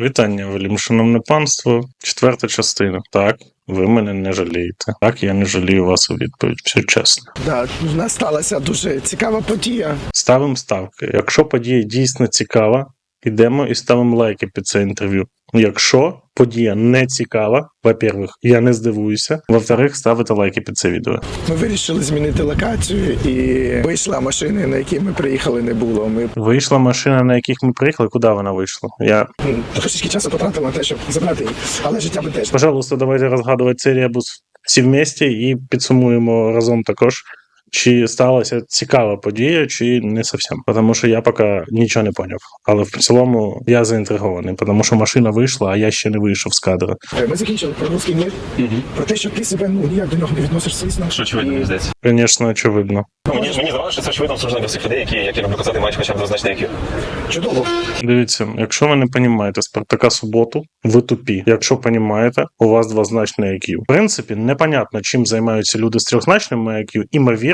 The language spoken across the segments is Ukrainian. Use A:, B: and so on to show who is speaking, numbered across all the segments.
A: Вітання, велім, шановне панство. Четверта частина. Так, ви мене не жалієте. Так, я не жалію вас у відповідь. Все чесно.
B: Да, в нас сталася дуже цікава подія.
A: Ставимо ставки. Якщо подія дійсно цікава, ідемо і ставимо лайки під це інтерв'ю. Якщо подія не цікава, во-первых, я не здивуюся. Во-вторых, ставите лайки під це відео.
B: Ми вирішили змінити локацію і вийшла машини, на які ми приїхали, не було. Ми
A: Вийшла машина, на яких ми приїхали. Куди вона вийшла? Я,
B: трошечки часу потратили на те, щоб забрати її. Але життя би теж.
A: пожалуйста, давайте розгадувати цей ребус всі вместе і підсумуємо разом також. Чи сталася цікава подія, чи не зовсім. Тому що я поки нічого не поняв. Але в цілому я заінтригований, тому що машина вийшла, а я ще не вийшов з кадра.
B: Е, Ми закінчили про русський мір, про те, що ти себе ну ніяк до нього не відносиш звісно.
C: Що очевидно, мені здається.
A: Звісно, очевидно.
C: Ну, мені, мені здавалося, що це очевидно для всіх людей, які, як я люблю казати, мають хоча б двозначний IQ.
B: Чудово.
A: Дивіться, якщо ви не розумієте Спартака суботу, ви тупі. Якщо розумієте, у вас двозначний IQ. В принципі, непонятно, чим займаються люди з трьохзначним IQ,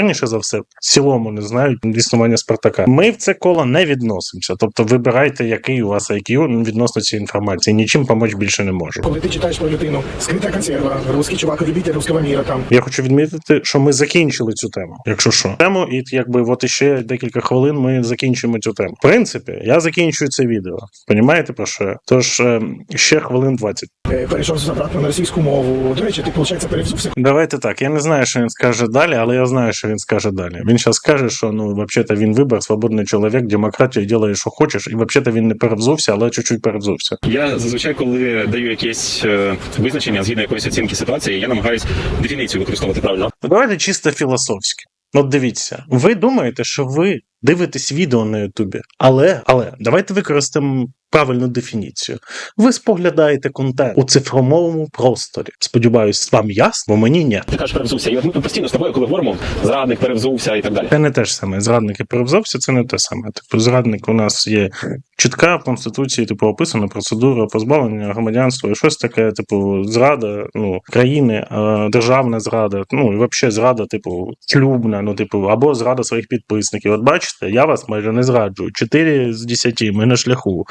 A: імовірніше за все, в цілому не знають існування Спартака. Ми в це коло не відносимося. Тобто вибирайте, який у вас IQ відносно цієї інформації. Нічим помочь більше не можу.
B: Коли ти читаєш про людину, скрита консерва, русський чувак, любитель русского міра там.
A: Я хочу відмітити, що ми закінчили цю тему. Якщо що, тему, і якби от іще декілька хвилин ми закінчимо цю тему. В принципі, я закінчую це відео. Понімаєте про що? я? Тож е, ще хвилин 20.
B: Е, Перейшов обратно на російську мову. До речі, ти, виходить, перевзувся.
A: Давайте так. Я не знаю, що він скаже далі, але я знаю, що він скаже далі. Він зараз скаже, що ну, взагалі, він вибор, свободний чоловік, демократія, ділає, що хочеш, і взагалі він не перевзувся, але чуть-чуть перевзувся.
C: Я зазвичай, коли даю якесь е, визначення згідно якоїсь оцінки ситуації, я намагаюся дефініцію використовувати правильно.
A: Ну, Давайте чисто філософськи. От дивіться, ви думаєте, що ви дивитесь відео на Ютубі, але, але давайте використаємо правильну дефініцію. Ви споглядаєте контент у цифровому просторі. Сподіваюсь, вам ясно, бо мені ні.
C: Ти кажеш, перевзувся. І от ми постійно з тобою, коли говоримо, зрадник перевзувся і так далі.
A: Це не те ж саме. Зрадник і перевзався, це не те саме. Типу, зрадник у нас є чітка в конституції, типу, описана процедура позбавлення громадянства, і щось таке, типу, зрада ну, країни, е, державна зрада, ну і взагалі зрада, типу, шлюбна, ну, типу, або зрада своїх підписників. От бачите, я вас майже не зраджую. Чотири з десяти, ми на шляху.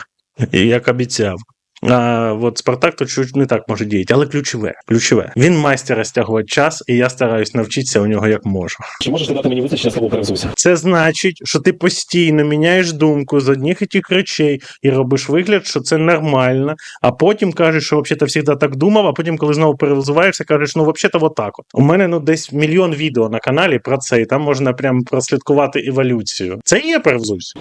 A: Як обіцяв. А от Спартак то чуть не так може діяти, але ключове. Ключове. Він майстер розтягувати час, і я стараюсь навчитися у нього як можу.
C: Чи можеш ти дати мені визначення слово перевзувся?
A: Це значить, що ти постійно міняєш думку з одних і тих речей і робиш вигляд, що це нормально, а потім кажеш, що взагалі завжди так думав, а потім, коли знову перевзуваєшся, кажеш, ну взагалі отак от. У мене ну десь мільйон відео на каналі про це, і там можна прям прослідкувати еволюцію. Це і є перевзувся.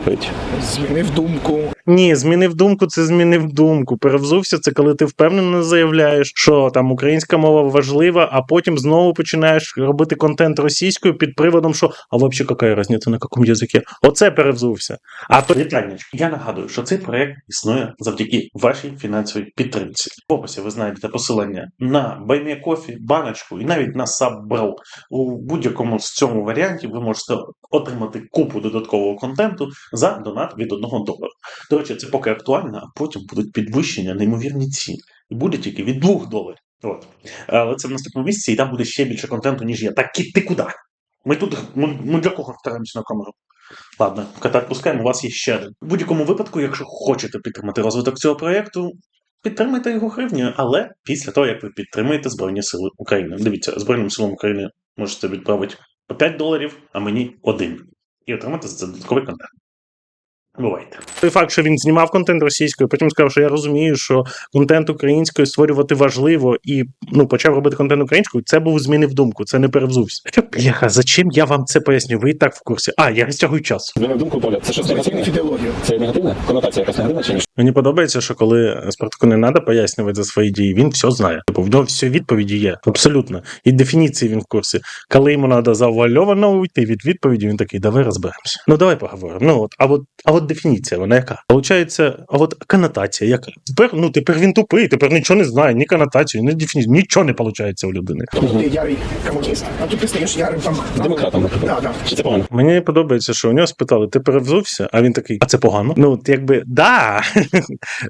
B: Змінив думку.
A: Ні, змінив думку, це змінив думку. Перевзувся це коли ти впевнено заявляєш, що там українська мова важлива, а потім знову починаєш робити контент російською під приводом, що а взагалі яка різниця на якому язикі? Оце перевзувся. А то вітання. Я нагадую, що цей проект існує завдяки вашій фінансовій підтримці. В описі ви знайдете посилання на Кофі, баночку і навіть на Саббрал. У будь-якому з цьому варіанті ви можете отримати купу додаткового контенту за донат від 1 долара. До речі, це поки актуально, а потім будуть підвищення, неймовірні ціни. І буде тільки від 2 доларів. От. Але це в наступному місяці, і там буде ще більше контенту, ніж є. Так ки- ти куди? Ми тут ми, ми для кого втираємося на камеру? Ладно, кота відпускаємо, у вас є ще один. В будь-якому випадку, якщо хочете підтримати розвиток цього проєкту, підтримайте його гривнею, але після того, як ви підтримаєте Збройні Сили України. Дивіться, Збройним силам України можете відправити по 5 доларів, а мені один. І отримати за це додатковий контент. Бувайте. Той факт, що він знімав контент російською, потім сказав, що я розумію, що контент українською створювати важливо, і ну почав робити контент українською. Це був змінив думку, це не перевзувся. Хоча бляха, зачем я вам це поясню? Ви і так в курсі. А, я розтягую час.
C: Змінив думку, Поля. Це щось
B: Змінив
C: негативне?
B: ідеологію.
C: Це негативна Конотація якась негативна чи ні?
A: Мені подобається, що коли Спартаку не треба пояснювати за свої дії, він все знає. Типу, в нього всі відповіді є. Абсолютно. І дефініції він в курсі. Коли йому треба завуальовано уйти від відповіді, він такий, давай розберемося. Ну давай поговоримо. Ну от, а от, а от дефініція, вона яка? Получається, а от конотація яка? Тепер, ну тепер він тупий, тепер нічого не знає, ні конотацію, ні дефініцію, нічого не виходить у людини.
B: Тобто ти ярий комуніст, а тут ти стаєш ярим там.
C: Демократом.
B: Да, да.
C: Чи це погано?
A: Мені подобається, що у нього спитали, ти перевзувся, а він такий, а це погано? Ну, от якби да,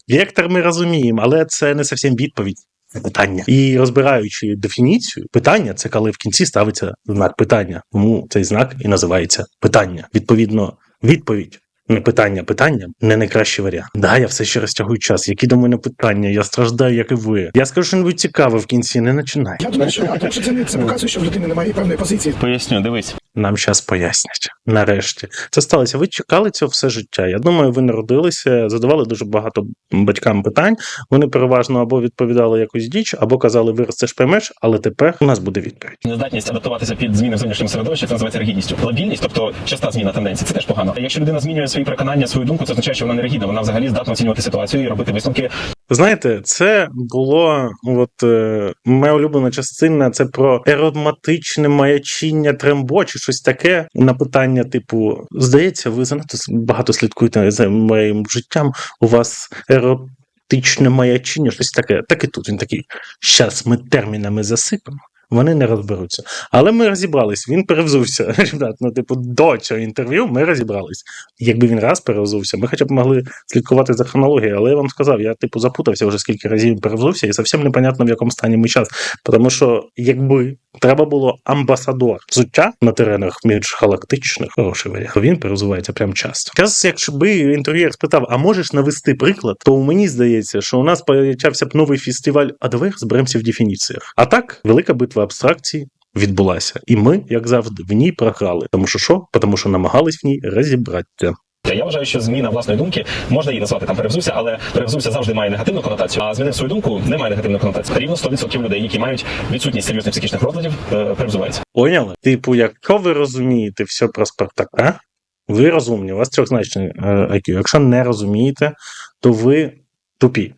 A: вектор ми розуміємо, але це не зовсім відповідь. на Питання і розбираючи дефініцію, питання це коли в кінці ставиться знак питання. Тому цей знак і називається питання. Відповідно, відповідь Не питання, питання не найкращий варіант. Да, я все ще розтягую час. Які до мене питання? Я страждаю, як і ви. Я скажу що-небудь цікаве в кінці, не починай.
B: Я думаю, що, а, тому що це, не- це показує, що в людини немає певної позиції.
C: Поясню, дивись.
A: Нам зараз пояснять. Нарешті це сталося. Ви чекали цього все життя. Я думаю, ви народилися, задавали дуже багато батькам питань. Вони переважно або відповідали якусь діч, або казали, виростеш поймеш, але тепер у нас буде відповідь.
C: Нездатність адаптуватися під зміни в зовнішньому середовищі, це називається ригідністю. Лабільність, тобто часта зміна тенденцій, це теж погано. Якщо людина змінює свої переконання, свою думку, це означає, що вона не ригідна, вона взагалі здатна оцінювати ситуацію і робити висновки
A: Знаєте, це було от е, моя улюблена частина. Це про ероматичне маячіння трембо чи щось таке на питання, типу, здається, ви занадто багато слідкуєте за моїм життям. У вас еротичне маячіння, щось таке. Так і тут він такий. Щас ми термінами засипемо. Вони не розберуться. Але ми розібрались. Він перевзувся. Ребят, ну, типу, до цього інтерв'ю ми розібрались. Якби він раз перевзувся, ми хоча б могли слідкувати за хронологією, але я вам сказав, я типу запутався вже скільки разів перевзувся, і зовсім непонятно в якому стані ми час. Тому що якби треба було амбасадор взуття на теренах міжгалактичних, хороший варіант, він перевзувається прям часто. Зараз, якщо би інтерв'єр спитав, а можеш навести приклад, то мені здається, що у нас почався б новий фестиваль, а давай розберемося в дефініціях. А так, велика битва абстракцій. Відбулася, і ми, як завжди, в ній програли. Тому що що? Тому що намагались в ній розібратися.
C: Я вважаю, що зміна власної думки можна її назвати там перевзувся, але перевзувся завжди має негативну конотацію, а змінив свою думку не має негативної конотації. Рівно 100% людей, які мають відсутність серйозних психічних розладів, е, перевзуваються.
A: Поняли? Типу, якщо ви розумієте все про Спартака, ви розумні, у вас трьохзначний е, IQ. Якщо не розумієте, то ви тупі.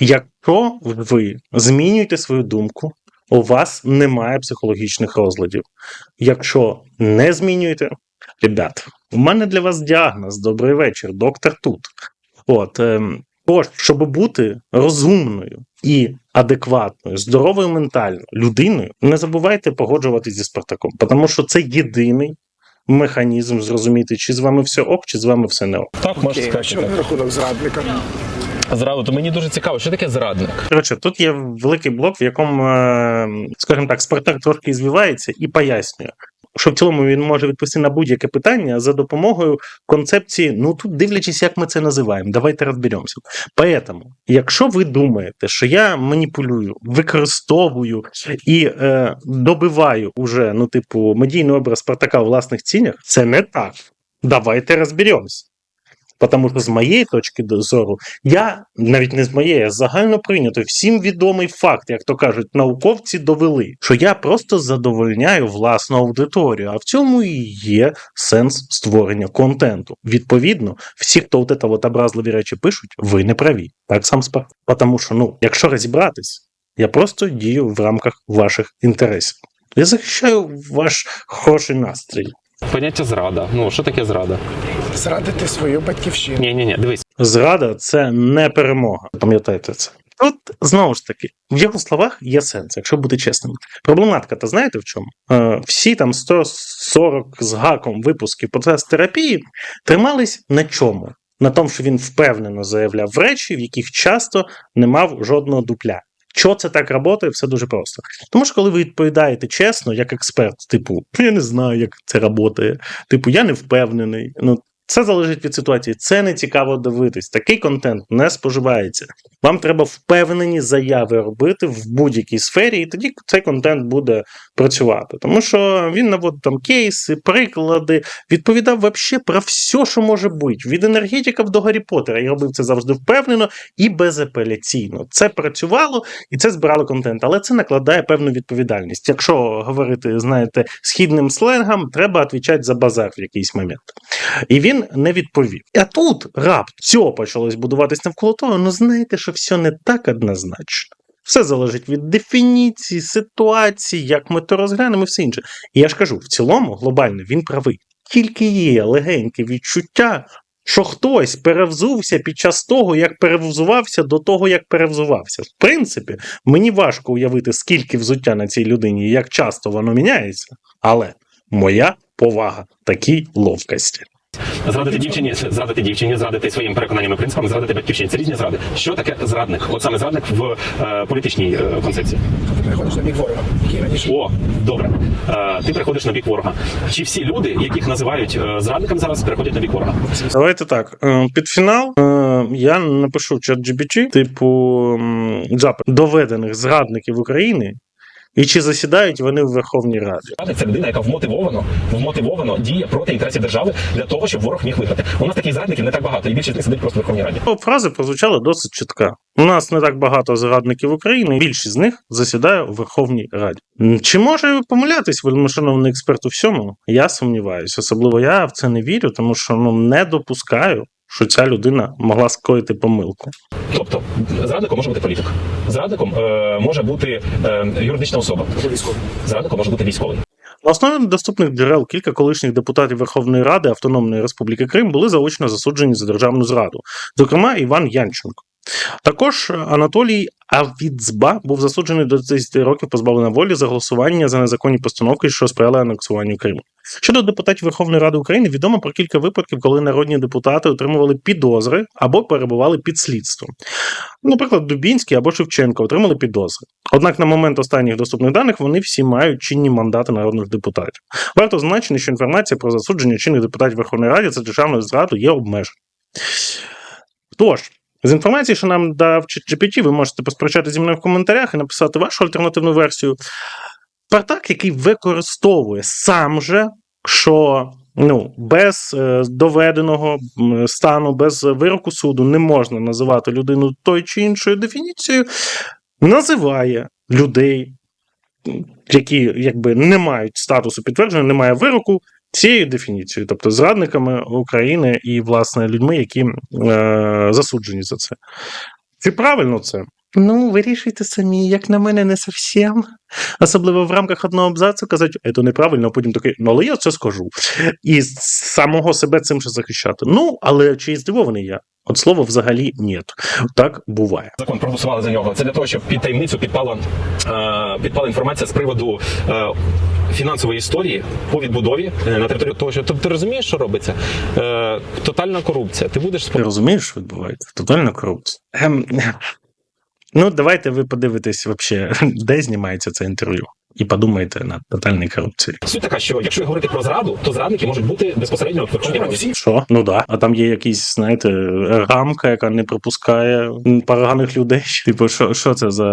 A: Якщо ви змінюєте свою думку, у вас немає психологічних розладів. Якщо не змінюєте, ребят, у мене для вас діагноз. Добрий вечір, доктор тут. От, ем, Тож, щоб бути розумною і адекватною, здоровою ментально людиною, не забувайте погоджуватись зі Спартаком, тому що це єдиний механізм зрозуміти, чи з вами все ок, чи з вами все не ок.
C: Так, можна сказати.
B: що рахунок зрадника?
C: Зразу, то мені дуже цікаво, що таке зрадник.
A: Коротше, тут є великий блок, в якому, е, скажімо так, Спартак трошки звівається і пояснює. Що в цілому він може відповісти на будь-яке питання за допомогою концепції, ну тут дивлячись, як ми це називаємо, давайте розберемося. Поэтому, якщо ви думаєте, що я маніпулюю, використовую і е, добиваю уже, ну, типу, медійний образ Спартака у власних цінях, це не так. Давайте розберемося. Тому що з моєї точки зору, я навіть не з моєї, а загально прийнято, всім відомий факт, як то кажуть, науковці довели, що я просто задовольняю власну аудиторію. А в цьому і є сенс створення контенту. Відповідно, всі, хто от це от образливі речі пишуть, ви не праві. Так сам спа. Тому що, ну, якщо розібратись, я просто дію в рамках ваших інтересів. Я захищаю ваш хороший настрій.
D: Поняття зрада. Ну, що таке зрада?
B: Зрадити свою батьківщину.
D: Ні, ні, ні, дивись.
A: Зрада це не перемога. Пам'ятайте це. Тут знову ж таки, в його словах є сенс, якщо бути чесним. Проблематика, то знаєте в чому? Е, всі там 140 з гаком випусків терапії тримались на чому? На тому, що він впевнено заявляв речі, в яких часто не мав жодного дупля. Що це так працює? Все дуже просто. Тому що коли ви відповідаєте чесно, як експерт, типу, я не знаю, як це працює, типу, я не впевнений. Ну, це залежить від ситуації. Це не цікаво дивитись. Такий контент не споживається. Вам треба впевнені заяви робити в будь-якій сфері, і тоді цей контент буде працювати. Тому що він наводив там кейси, приклади, відповідав вообще про все, що може бути. Від енергетиків до Гаррі Поттера. І робив це завжди впевнено і безапеляційно. Це працювало і це збирало контент, але це накладає певну відповідальність. Якщо говорити, знаєте, східним сленгом, треба відповідати за базар в якийсь момент. І він не відповів. А тут рапт все почалось будуватись навколо того, ну знаєте, що все не так однозначно. Все залежить від дефініції, ситуації, як ми то розглянемо і все інше. І я ж кажу, в цілому, глобально, він правий. Тільки є легеньке відчуття, що хтось перевзувся під час того, як перевзувався до того, як перевзувався. В принципі, мені важко уявити, скільки взуття на цій людині і як часто воно міняється, але моя повага такій ловкості.
C: Зрадити дівчині, зрадити дівчині, зрадити своїм переконанням і принципам, зрадити батьківщині. Це різні зради. Що таке зрадник? От саме зрадник в е, політичній е, концепції.
B: Ти переходиш на бік ворога, який
C: О, добре. Е, ти приходиш на бік ворога. Чи всі люди, яких називають е, зрадниками зараз, переходять на бік ворога?
A: Давайте так. е, Під фінал е, я напишу чат GPT, типу м, запит доведених зрадників України, і чи засідають вони в Верховній Раді.
C: Це людина, яка вмотивовано, вмотивовано діє проти інтересів держави для того, щоб ворог міг виграти. У нас таких зрадників не так багато, і більшість з сидить просто в Верховній Раді.
A: Фраза прозвучала досить чітка. У нас не так багато зрадників України, більшість з них засідає у Верховній Раді. Чи може помилятись, вельмишановний експерт у всьому? Я сумніваюся. Особливо я в це не вірю, тому що ну не допускаю, що ця людина могла скоїти помилку.
C: Тобто, зрадником може бути політик, зрадником е, може бути е, юридична особа, зрадником може бути військовий.
A: На основі доступних джерел кілька колишніх депутатів Верховної Ради Автономної Республіки Крим були заочно засуджені за державну зраду, зокрема Іван Янченко. Також Анатолій Авіцба був засуджений до 10 років позбавлення волі за голосування за незаконні постановки, що сприяли анексуванню Криму. Щодо депутатів Верховної Ради України, відомо про кілька випадків, коли народні депутати отримували підозри або перебували під слідством. Наприклад, Дубінський або Шевченко отримали підозри. Однак на момент останніх доступних даних вони всі мають чинні мандати народних депутатів. Варто зазначити, що інформація про засудження чинних депутатів Верховної Ради за державну зраду є обмежена. Тож, з інформації, що нам дав GPT, ви можете посперечати зі мною в коментарях і написати вашу альтернативну версію. Партак, який використовує сам же, що ну, без е, доведеного стану, без вироку суду не можна називати людину той чи іншою дефініцією, називає людей, які якби не мають статусу підтвердження, немає вироку. Цією дефініцією, тобто зрадниками України і, власне, людьми, які е, засуджені за це. Чи правильно це? Ну, вирішуйте самі, як на мене, не зовсім. Особливо в рамках одного абзацу казати, це неправильно, а потім такий, ну але я це скажу. І самого себе цим ще захищати. Ну, але чи здивований я? От слова взагалі ні. Так буває.
C: Закон проголосували за нього. Це для того, щоб під таємницю підпала, е, підпала інформація з приводу е, фінансової історії по відбудові е, на території
D: Того, що тобто ти розумієш, що робиться? Тотальна корупція. Ти будеш
A: Ти розумієш, що відбувається? Тотальна корупція. Ем, ну, давайте ви подивитесь, вообще, де знімається це інтерв'ю. І подумайте над тотальною корупцією.
C: Суть така, що якщо говорити про зраду, то зрадники можуть бути безпосередньо в
A: Що? Ну да. А там є якийсь, знаєте, рамка, яка не пропускає поганих людей. Типу, що, що це за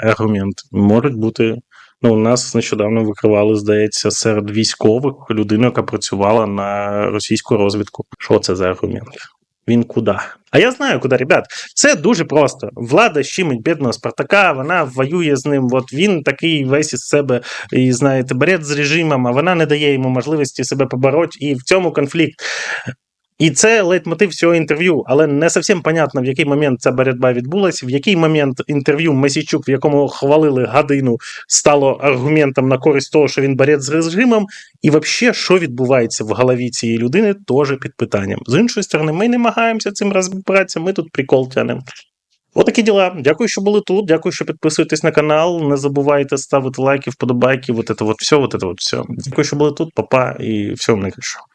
A: аргумент? Можуть бути. Ну, у нас нещодавно викривали, здається, серед військових людину, яка працювала на російську розвідку. Що це за аргумент? Він куди? А я знаю, куди, ребят. Це дуже просто. Влада щимить бідного Спартака, вона воює з ним. От він такий весь із себе, і знаєте, берет з режимом, а вона не дає йому можливості себе побороти. І в цьому конфлікт. І це лейтмотив всього інтерв'ю, але не зовсім понятно, в який момент ця боротьба відбулася, в який момент інтерв'ю Месійчук, в якому хвалили годину, стало аргументом на користь того, що він борець з режимом, і взагалі, що відбувається в голові цієї людини, теж під питанням. З іншої сторони, ми намагаємося цим розбиратися, ми тут прикол тянемо. Отакі діла. Дякую, що були тут. Дякую, що підписуєтесь на канал. Не забувайте ставити лайки, вподобайки, вот это вот все, вот это вот все. Дякую, що були тут, папа, і всього найкращого.